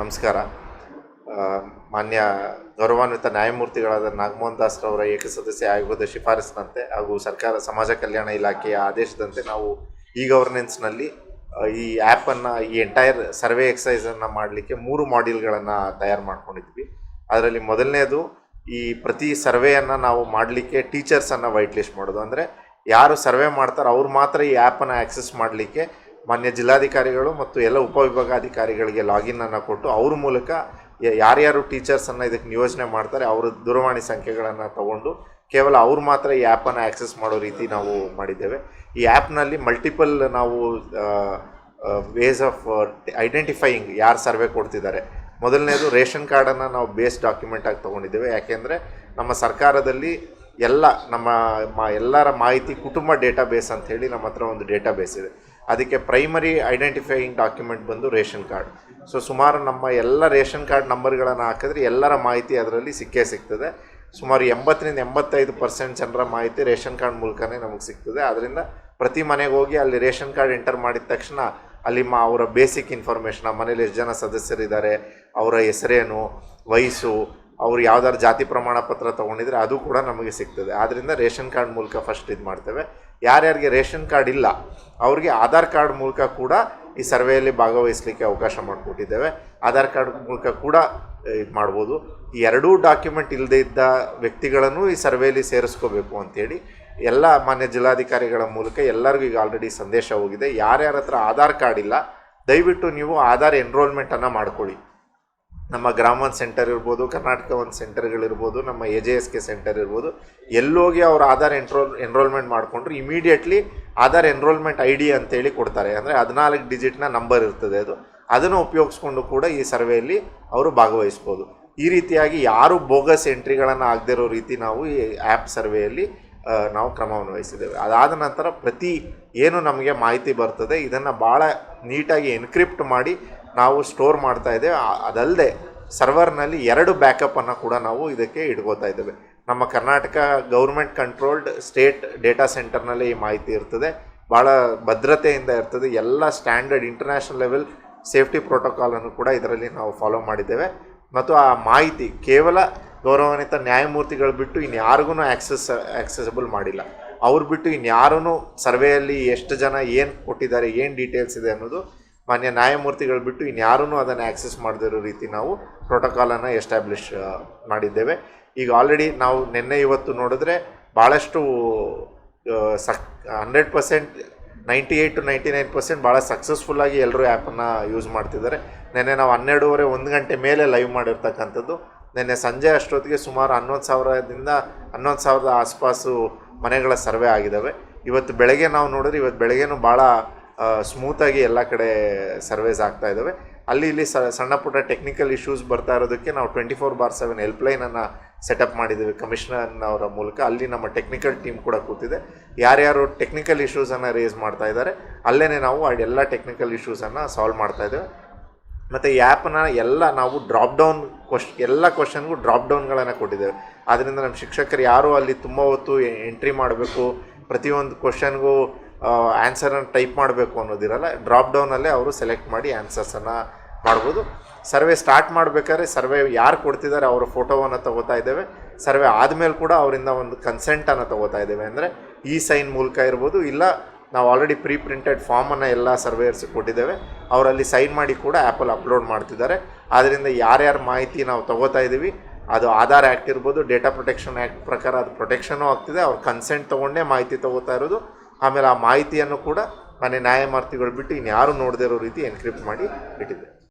ನಮಸ್ಕಾರ. ಮಾನ್ಯ ಗೌರವಾನ್ವಿತ ನ್ಯಾಯಮೂರ್ತಿಗಳಾದ ನಾಗಮೋಹನ್ ದಾಸ್ರವರ ಏಕಸದಸ್ಯ ಆಯೋಗದ ಶಿಫಾರಸಿನಂತೆ ಹಾಗೂ ಸರ್ಕಾರ ಸಮಾಜ ಕಲ್ಯಾಣ ಇಲಾಖೆಯ ಆದೇಶದಂತೆ ನಾವು ಇ ಗವರ್ನೆನ್ಸ್ನಲ್ಲಿ ಈ ಆ್ಯಪನ್ನು, ಈ ಎಂಟೈರ್ ಸರ್ವೆ ಎಕ್ಸಸೈಸನ್ನು ಮಾಡಲಿಕ್ಕೆ ಮೂರು ಮಾಡ್ಯೂಲ್ಗಳನ್ನು ತಯಾರು ಮಾಡ್ಕೊಂಡಿದ್ವಿ. ಅದರಲ್ಲಿ ಮೊದಲನೇದು, ಈ ಪ್ರತಿ ಸರ್ವೆಯನ್ನು ನಾವು ಮಾಡಲಿಕ್ಕೆ ಟೀಚರ್ಸನ್ನು ವೈಟ್ ಲಿಸ್ಟ್ ಮಾಡೋದು. ಅಂದರೆ ಯಾರು ಸರ್ವೆ ಮಾಡ್ತಾರೋ ಅವ್ರು ಮಾತ್ರ ಈ ಆ್ಯಪನ್ನು ಆ್ಯಕ್ಸೆಸ್ ಮಾಡಲಿಕ್ಕೆ ಮಾನ್ಯ ಜಿಲ್ಲಾಧಿಕಾರಿಗಳು ಮತ್ತು ಎಲ್ಲ ಉಪವಿಭಾಗಾಧಿಕಾರಿಗಳಿಗೆ ಲಾಗಿನ್ನನ್ನು ಕೊಟ್ಟು ಅವ್ರ ಮೂಲಕ ಯಾರು ಯಾರ್ಯಾರು ಟೀಚರ್ಸನ್ನು ಇದಕ್ಕೆ ನಿಯೋಜನೆ ಮಾಡ್ತಾರೆ, ಅವರ ದೂರವಾಣಿ ಸಂಖ್ಯೆಗಳನ್ನು ತಗೊಂಡು ಕೇವಲ ಅವ್ರು ಮಾತ್ರ ಈ ಆ್ಯಪನ್ನು ಆ್ಯಕ್ಸೆಸ್ ಮಾಡೋ ರೀತಿ ನಾವು ಮಾಡಿದ್ದೇವೆ. ಈ ಆ್ಯಪ್ನಲ್ಲಿ ಮಲ್ಟಿಪಲ್ ನಾವು ವೇಸ್ ಆಫ್ ಐಡೆಂಟಿಫೈಯಿಂಗ್ ಯಾರು ಸರ್ವೆ ಕೊಡ್ತಿದ್ದಾರೆ. ಮೊದಲನೇದು ರೇಷನ್ ಕಾರ್ಡನ್ನು ನಾವು ಬೇಸ್ ಡಾಕ್ಯುಮೆಂಟಾಗಿ ತೊಗೊಂಡಿದ್ದೇವೆ. ಯಾಕೆಂದರೆ ನಮ್ಮ ಸರ್ಕಾರದಲ್ಲಿ ಎಲ್ಲ ನಮ್ಮ ಎಲ್ಲರ ಮಾಹಿತಿ ಕುಟುಂಬ ಡೇಟಾ ಬೇಸ್ ಅಂತ ಹೇಳಿ ನಮ್ಮ ಹತ್ರ ಒಂದು ಡೇಟಾ ಬೇಸ್ ಇದೆ. ಅದಕ್ಕೆ ಪ್ರೈಮರಿ ಐಡೆಂಟಿಫೈಯಿಂಗ್ ಡಾಕ್ಯುಮೆಂಟ್ ಬಂದು ರೇಷನ್ ಕಾರ್ಡ್. ಸೊ ಸುಮಾರು ನಮ್ಮ ಎಲ್ಲ ರೇಷನ್ ಕಾರ್ಡ್ ನಂಬರ್ಗಳನ್ನು ಹಾಕಿದ್ರೆ ಎಲ್ಲರ ಮಾಹಿತಿ ಅದರಲ್ಲಿ ಸಿಕ್ಕೇ ಸಿಗ್ತದೆ. ಸುಮಾರು ಎಂಬತ್ತರಿಂದ ಎಂಬತ್ತೈದು ಪರ್ಸೆಂಟ್ ಜನರ ಮಾಹಿತಿ ರೇಷನ್ ಕಾರ್ಡ್ ಮೂಲಕನೇ ನಮಗೆ ಸಿಗ್ತದೆ. ಅದರಿಂದ ಪ್ರತಿ ಮನೆಗೆ ಹೋಗಿ ಅಲ್ಲಿ ರೇಷನ್ ಕಾರ್ಡ್ ಎಂಟರ್ ಮಾಡಿದ ತಕ್ಷಣ ಅಲ್ಲಿ ಮಾ ಅವರ ಬೇಸಿಕ್ ಇನ್ಫಾರ್ಮೇಷನ್ ಮನೇಲಿ ಎಷ್ಟು ಜನ ಸದಸ್ಯರಿದ್ದಾರೆ, ಅವರ ಹೆಸರೇನು, ವಯಸ್ಸು ಅವ್ರು ಯಾವ್ದಾದ್ರು ಜಾತಿ ಪ್ರಮಾಣ ಪತ್ರ ತೊಗೊಂಡಿದ್ರೆ ಅದು ಕೂಡ ನಮಗೆ ಸಿಗ್ತದೆ. ಆದ್ದರಿಂದ ರೇಷನ್ ಕಾರ್ಡ್ ಮೂಲಕ ಫಸ್ಟ್ ಇದು ಮಾಡ್ತೇವೆ. ಯಾರ್ಯಾರಿಗೆ ರೇಷನ್ ಕಾರ್ಡ್ ಇಲ್ಲ, ಅವ್ರಿಗೆ ಆಧಾರ್ ಕಾರ್ಡ್ ಮೂಲಕ ಕೂಡ ಈ ಸರ್ವೆಯಲ್ಲಿ ಭಾಗವಹಿಸಲಿಕ್ಕೆ ಅವಕಾಶ ಮಾಡಿಕೊಟ್ಟಿದ್ದೇವೆ. ಆಧಾರ್ ಕಾರ್ಡ್ ಮೂಲಕ ಕೂಡ ಇದು ಮಾಡ್ಬೋದು. ಈ ಎರಡೂ ಡಾಕ್ಯುಮೆಂಟ್ ಇಲ್ಲದೆ ಇದ್ದ ವ್ಯಕ್ತಿಗಳನ್ನು ಈ ಸರ್ವೆಯಲ್ಲಿ ಸೇರಿಸ್ಕೋಬೇಕು ಅಂತೇಳಿ ಎಲ್ಲ ಮಾನ್ಯ ಜಿಲ್ಲಾಧಿಕಾರಿಗಳ ಮೂಲಕ ಎಲ್ಲರಿಗೂ ಈಗ ಆಲ್ರೆಡಿ ಸಂದೇಶ ಹೋಗಿದೆ. ಯಾರ್ಯಾರ ಹತ್ರ ಆಧಾರ್ ಕಾರ್ಡ್ ಇಲ್ಲ, ದಯವಿಟ್ಟು ನೀವು ಆಧಾರ್ ಎನ್ರೋಲ್ಮೆಂಟನ್ನು ಮಾಡ್ಕೊಳ್ಳಿ. ನಮ್ಮ ಗ್ರಾಮ ಸೆಂಟರ್ ಇರ್ಬೋದು ಕರ್ನಾಟಕ ಒಂದು ಸೆಂಟರ್ಗಳಿರ್ಬೋದು, ನಮ್ಮ A J S K centre ಇರ್ಬೋದು, ಎಲ್ಲೋಗಿ ಅವ್ರು ಆಧಾರ್ ಎನ್ರೋಲ್ ಎನ್ರೋಲ್ಮೆಂಟ್ ಮಾಡಿಕೊಂಡ್ರು immediately Aadhaar enrolment I D ಅಂತೇಳಿ ಕೊಡ್ತಾರೆ. ಅಂದರೆ ಹದಿನಾಲ್ಕು ಡಿಜಿಟ್ನ ನಂಬರ್ ಇರ್ತದೆ ಅದು. ಅದನ್ನು ಉಪಯೋಗಿಸ್ಕೊಂಡು ಕೂಡ ಈ ಸರ್ವೆಯಲ್ಲಿ ಅವರು ಭಾಗವಹಿಸ್ಬೋದು. ಈ ರೀತಿಯಾಗಿ ಯಾರು ಬೋಗಸ್ ಎಂಟ್ರಿಗಳನ್ನು ಆಗದಿರೋ ರೀತಿ ನಾವು ಈ ಆ್ಯಪ್ ಸರ್ವೆಯಲ್ಲಿ ನಾವು ಕ್ರಮವನ್ನು ವಹಿಸಿದ್ದೇವೆ. ಅದಾದ ನಂತರ ಪ್ರತಿ ಏನು ನಮಗೆ ಮಾಹಿತಿ ಬರ್ತದೆ, ಇದನ್ನು ಭಾಳ ನೀಟಾಗಿ ಎನ್ಕ್ರಿಪ್ಟ್ ಮಾಡಿ ನಾವು ಸ್ಟೋರ್ ಮಾಡ್ತಾ ಇದ್ದೇವೆ. ಅದಲ್ಲದೆ ಸರ್ವರ್ನಲ್ಲಿ ಎರಡು ಬ್ಯಾಕಪ್ಪನ್ನು ಕೂಡ ನಾವು ಇದಕ್ಕೆ ಇಟ್ಕೋತಾ ಇದ್ದೇವೆ. ನಮ್ಮ Karnataka government controlled state data ಸೆಂಟರ್ನಲ್ಲಿ ಈ ಮಾಹಿತಿ ಇರ್ತದೆ. ಭಾಳ ಭದ್ರತೆಯಿಂದ ಇರ್ತದೆ. ಎಲ್ಲ ಸ್ಟ್ಯಾಂಡರ್ಡ್ ಇಂಟರ್ನ್ಯಾಷನಲ್ ಲೆವೆಲ್ ಸೇಫ್ಟಿ ಪ್ರೋಟೋಕಾಲನ್ನು ಕೂಡ ಇದರಲ್ಲಿ ನಾವು ಫಾಲೋ ಮಾಡಿದ್ದೇವೆ. ಮತ್ತು ಆ ಮಾಹಿತಿ ಕೇವಲ ಗೌರವಾನ್ವಿತ ನ್ಯಾಯಮೂರ್ತಿಗಳು ಬಿಟ್ಟು ಇನ್ಯಾರಿಗೂ ಆ್ಯಕ್ಸಸ್ ಆ್ಯಕ್ಸೆಸಬಲ್ ಮಾಡಿಲ್ಲ. ಅವ್ರು ಬಿಟ್ಟು ಇನ್ಯಾರೂ ಸರ್ವೆಯಲ್ಲಿ ಎಷ್ಟು ಜನ ಏನು ಕೊಟ್ಟಿದ್ದಾರೆ, ಏನು ಡೀಟೇಲ್ಸ್ ಇದೆ ಅನ್ನೋದು ಮಾನ್ಯ ನ್ಯಾಯಮೂರ್ತಿಗಳು ಬಿಟ್ಟು ಇನ್ಯಾರೂ ಅದನ್ನು ಆ್ಯಕ್ಸೆಸ್ ಮಾಡದಿರೋ ರೀತಿ ನಾವು ಪ್ರೋಟೋಕಾಲನ್ನು ಎಸ್ಟಾಬ್ಲಿಷ್ ಮಾಡಿದ್ದೇವೆ. ಈಗ ಆಲ್ರೆಡಿ ನಾವು ನಿನ್ನೆ ಇವತ್ತು ನೋಡಿದ್ರೆ ಭಾಳಷ್ಟು ಸಕ್ hundred percent ninety eight to ninety nine percent ಭಾಳ ಸಕ್ಸಸ್ಫುಲ್ಲಾಗಿ ಎಲ್ಲರೂ ಆ್ಯಪನ್ನು ಯೂಸ್ ಮಾಡ್ತಿದ್ದಾರೆ. ನಿನ್ನೆ ನಾವು ಹನ್ನೆರಡೂವರೆ, ಒಂದು ಗಂಟೆ ಮೇಲೆ ಲೈವ್ ಮಾಡಿರ್ತಕ್ಕಂಥದ್ದು. ನಿನ್ನೆ ಸಂಜೆ ಅಷ್ಟೊತ್ತಿಗೆ ಸುಮಾರು ಹನ್ನೊಂದು ಸಾವಿರದಿಂದ ಹನ್ನೊಂದು ಸಾವಿರದ ಆಸ್ಪಾಸು ಮನೆಗಳ ಸರ್ವೆ ಆಗಿದ್ದಾವೆ. ಇವತ್ತು ಬೆಳಗ್ಗೆ ನಾವು ನೋಡಿದ್ರೆ, ಇವತ್ತು ಬೆಳಗ್ಗೆನೂ ಭಾಳ ಸ್ಮೂತಾಗಿ ಎಲ್ಲ ಕಡೆ ಸರ್ವೇಸ್ ಆಗ್ತಾ ಇದ್ದಾವೆ ಅಲ್ಲಿ ಇಲ್ಲಿ ಸಣ್ಣ ಪುಟ್ಟ ಟೆಕ್ನಿಕಲ್ ಇಶ್ಯೂಸ್ ಬರ್ತಾ ಇರೋದಕ್ಕೆ ನಾವು ಟ್ವೆಂಟಿ ಫೋರ್ ಬಾರ್ ಸೆವೆನ್ ಹೆಲ್ಪ್ಲೈನನ್ನು ಸೆಟಪ್ ಮಾಡಿದ್ದೀವಿ ಕಮಿಷನರ್ ಅವರ ಮೂಲಕ. ಅಲ್ಲಿ ನಮ್ಮ ಟೆಕ್ನಿಕಲ್ ಟೀಮ್ ಕೂಡ ಕೂತಿದೆ. ಯಾರ್ಯಾರು ಟೆಕ್ನಿಕಲ್ ಇಶ್ಯೂಸನ್ನು ರೇಸ್ ಮಾಡ್ತಾ ಇದ್ದಾರೆ ಅಲ್ಲೇ ನಾವು ಎಲ್ಲ ಟೆಕ್ನಿಕಲ್ ಇಶ್ಯೂಸನ್ನು ಸಾಲ್ವ್ ಮಾಡ್ತಾ ಇದ್ದೇವೆ. ಮತ್ತು ಈ ಆ್ಯಪನ್ನ ಎಲ್ಲ ನಾವು ಡ್ರಾಪ್ ಡೌನ್ ಕ್ವಶ್ ಎಲ್ಲ ಕ್ವಶನ್ಗೂ ಡ್ರಾಪ್ ಡೌನ್ಗಳನ್ನು ಕೊಟ್ಟಿದ್ದೇವೆ. ಆದ್ದರಿಂದ ನಮ್ಮ ಶಿಕ್ಷಕರು ಯಾರು ಅಲ್ಲಿ ತುಂಬ ಹೊತ್ತು ಎಂಟ್ರಿ ಮಾಡಬೇಕು. ಪ್ರತಿಯೊಂದು ಕ್ವಶನ್ಗೂ ಆನ್ಸರನ್ನು ಟೈಪ್ ಮಾಡಬೇಕು ಅನ್ನೋದಿರಲ್ಲ ಡ್ರಾಪ್ ಡೌನಲ್ಲೇ ಅವರು ಸೆಲೆಕ್ಟ್ ಮಾಡಿ ಆನ್ಸರ್ಸನ್ನು ಮಾಡ್ಬೋದು. ಸರ್ವೆ ಸ್ಟಾರ್ಟ್ ಮಾಡಬೇಕಾದ್ರೆ ಸರ್ವೆ ಯಾರು ಕೊಡ್ತಿದ್ದಾರೆ ಅವರ ಫೋಟೋವನ್ನು ತಗೋತಾ ಇದ್ದೇವೆ. ಸರ್ವೆ ಆದಮೇಲೆ ಕೂಡ ಅವರಿಂದ ಒಂದು ಕನ್ಸೆಂಟನ್ನು ತಗೋತಾ ಇದ್ದೇವೆ. ಅಂದರೆ ಈ ಸೈನ್ ಮೂಲಕ ಇರ್ಬೋದು, ಇಲ್ಲ ನಾವು ಆಲ್ರೆಡಿ ಪ್ರೀ ಪ್ರಿಂಟೆಡ್ ಫಾರ್ಮನ್ನು ಎಲ್ಲ ಸರ್ವೇಯರ್ಸ್ ಕೊಟ್ಟಿದ್ದೇವೆ. ಅವರಲ್ಲಿ ಸೈನ್ ಮಾಡಿ ಕೂಡ ಆ್ಯಪಲ್ಲಿ ಅಪ್ಲೋಡ್ ಮಾಡ್ತಿದ್ದಾರೆ. ಆದ್ದರಿಂದ ಯಾರ್ಯಾರ ಮಾಹಿತಿ ನಾವು ತಗೋತಾ ಇದ್ದೀವಿ, ಅದು ಆಧಾರ್ ಆ್ಯಕ್ಟ್ ಇರ್ಬೋದು ಡೇಟಾ ಪ್ರೊಟೆಕ್ಷನ್ ಆ್ಯಕ್ಟ್ ಪ್ರಕಾರ ಅದು ಪ್ರೊಟೆಕ್ಷನೂ ಆಗ್ತಿದೆ. ಅವ್ರ ಕನ್ಸೆಂಟ್ ತೊಗೊಂಡೇ ಮಾಹಿತಿ ತಗೋತಾ ಇರೋದು. ಆಮೇಲೆ ಆ ಮಾಹಿತಿಯನ್ನು ಕೂಡ ಮನೆ ನ್ಯಾಯಮೂರ್ತಿಗಳು ಬಿಟ್ಟು ಇನ್ಯಾರು ನೋಡದೇ ಇರೋ ರೀತಿ ಎನ್ಕ್ರಿಪ್ಟ್ ಮಾಡಿ ಇಟ್ಟಿದೆ